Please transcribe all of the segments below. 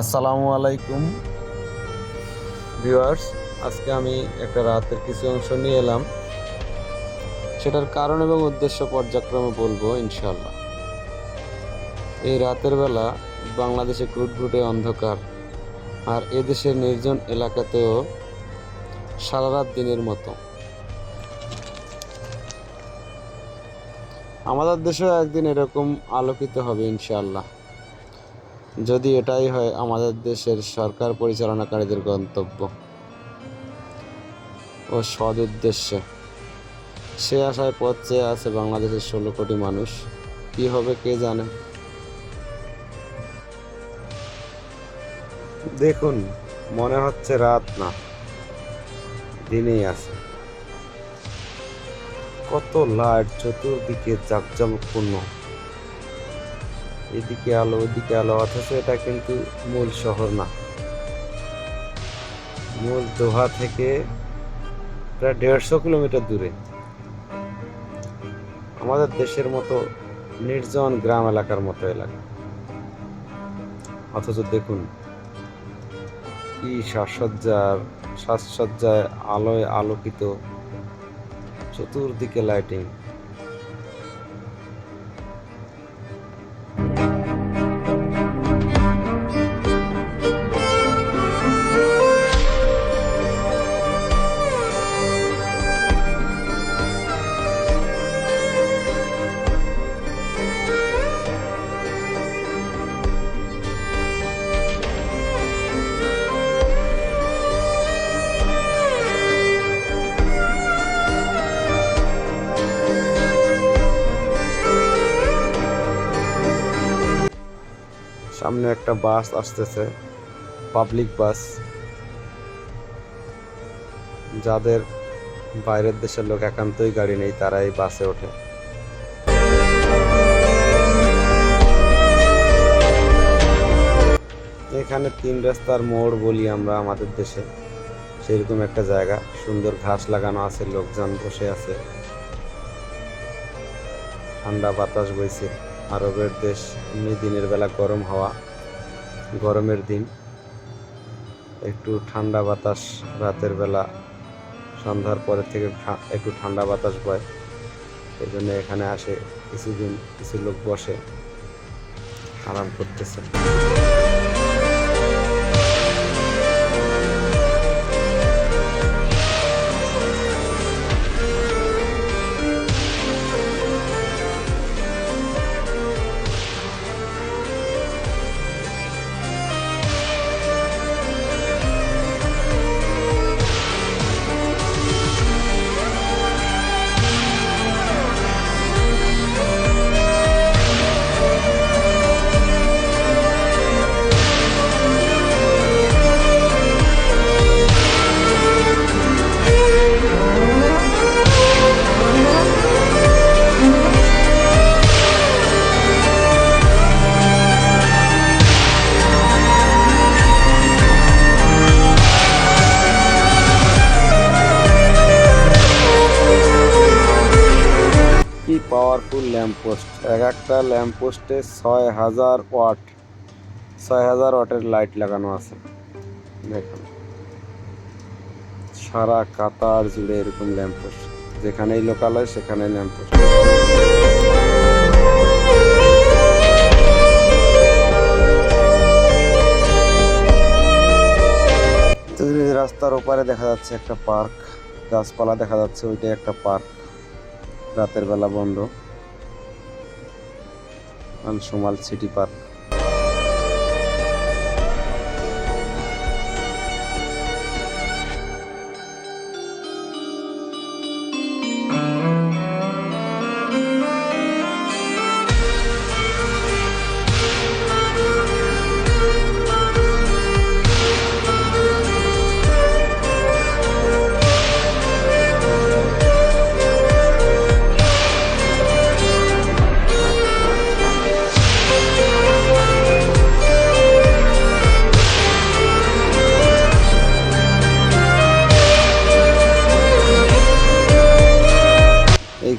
আসসালামু আলাইকুম। ভিউয়ার্স, আজকে আমি একটা রাতের কিছু অংশ নিয়ে এলাম। সেটার কারণ এবং উদ্দেশ্য পর্যায়ক্রমে বলব ইনশাল্লাহ এই রাতের বেলা বাংলাদেশে ঘুটঘুটে অন্ধকার, আর এদেশের নির্জন এলাকাতেও সারা রাত দিনের মতো। আমাদের দেশেও একদিন এরকম আলোকিত হবে, ইনশাআল্লাহ। যদি এটাই হয়, আমাদের দেশের সরকার পরিচালনাকারীদের গন্তব্য ও সদ উদ্দেশ্যে সে আশায় পথ চেয়ে আছে বাংলাদেশের ষোলো কোটি মানুষ। কি হবে কে জানে? দেখুন, মনে হচ্ছে রাত না, দিনেই আছে। কত লাইট চতুর্দিকে জাকজমকপূর্ণ। এদিকে আলো, ওদিকে আলো, অথচ এটা কিন্তু মূল শহর না। মূল দোহা থেকে প্রায় দেড়শো কিলোমিটার দূরে। আমাদের দেশের মতো নির্জন গ্রাম এলাকার মতো এলাকা। অথচ দেখুন, কি সাজসজ্জার সাজসজ্জায় আলোয় আলোকিত চতুর্দিকে লাইটিং সামনে একটা বাস আসতেছে পাবলিক বাস, যাদের বাইরের দেশের লোক একান্তই গাড়ি নেই তারা এই বাসে ওঠে। এখানে তিন রাস্তার মোড় বলি আমরা আমাদের দেশে। সেরকম একটা জায়গা, সুন্দর ঘাস লাগানো আছে, লোকজন বসে আছে। ঠান্ডা বাতাস বইছে। আরবের দেশ, এমনি দিনের বেলা গরম হওয়া, গরমের দিন। একটু ঠান্ডা বাতাস, রাতের বেলা সন্ধ্যার পরের থেকে একটু ঠান্ডা বাতাস বয়। এই জন্য এখানে আসে কিছুদিন, কিছু লোক বসে। আরাম করতেছে। কি পাওয়ারফুল ল্যাম্পপোস্ট এক একটা ল্যাম্পপোস্টে ছয় হাজার ওয়াট, ছয় হাজার ওয়াটের লাইট লাগানো আছে। দেখুন, সারা কাতার জুড়ে এরকম ল্যাম্পপোস্ট যেখানেই লোকালয় সেখানেই ল্যাম্পপোস্ট রাস্তার ওপারে দেখা যাচ্ছে একটা পার্ক গাছপালা দেখা যাচ্ছে, ওইটাই একটা পার্ক রাতের বেলা বন্ধ। আনসুমাল সিটি পার্ক।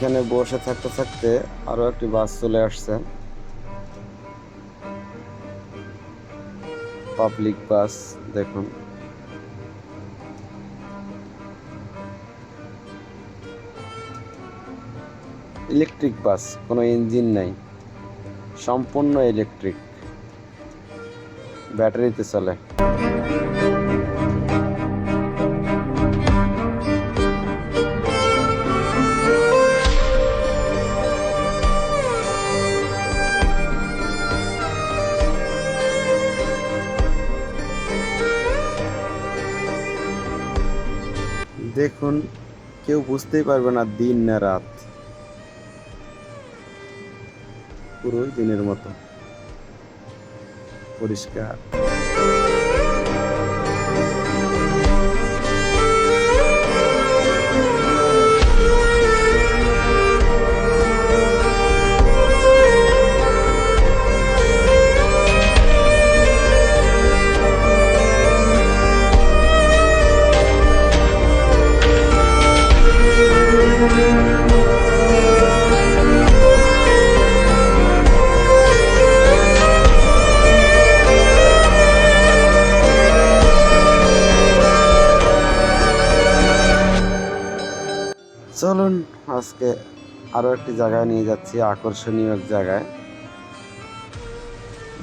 এইখানে বসে থাকতে থাকতে আরও একটি বাস চলে আসছে। পাবলিক বাস, দেখুন। ইলেকট্রিক বাস, কোনো ইঞ্জিন নাই। সম্পূর্ণ ইলেকট্রিক। ব্যাটারিতে চলে। দেখুন কেউ বুঝতেই পারবে না দিন না রাত। পুরোই দিনের মতো। পরিষ্কার। চলুন আজকে আরও একটি জায়গায় নিয়ে যাচ্ছি, আকর্ষণীয় জায়গায়।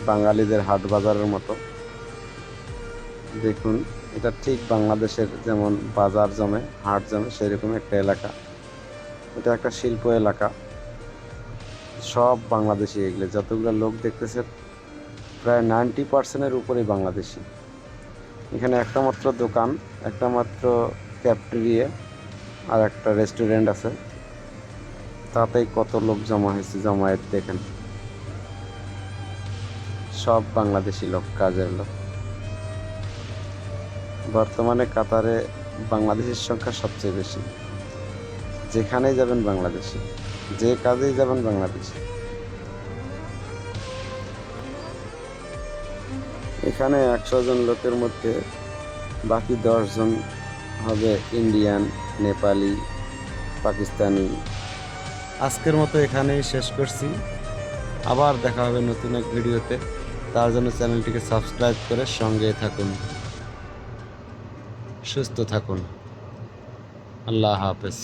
বাঙালিদের হাট বাজারের মতো। দেখুন, এটা ঠিক বাংলাদেশের যেমন বাজার জমে, হাট জমে, সেরকম একটা এলাকা। এটা একটা শিল্প এলাকা। সব বাংলাদেশি এগুলো। যতগুলো লোক দেখতেছে, প্রায় নাইনটি পার্সেন্টের উপরেই বাংলাদেশি। এখানে একটা মাত্র দোকান, একটা মাত্র ক্যাফটেরিয়া আর একটা রেস্টুরেন্ট আছে। তাতেই কত লোক জমা হয়েছে, জমায়েত দেখেন। সব বাংলাদেশি লোক, কাজের লোক। বর্তমানে কাতারে বাংলাদেশের সংখ্যা সবচেয়ে বেশি। যেখানেই যাবেন বাংলাদেশি, যে কাজেই যাবেন বাংলাদেশি। এখানে একশো জন লোকের মধ্যে বাকি দশজন হবে ইন্ডিয়ান নেপালি, পাকিস্তানি। আজকের মতো এখানেই শেষ করছি। আবার দেখা হবে নতুন এক ভিডিওতে। তার জন্য চ্যানেলটিকে সাবস্ক্রাইব করে সঙ্গে থাকুন। সুস্থ থাকুন। আল্লাহ হাফেজ।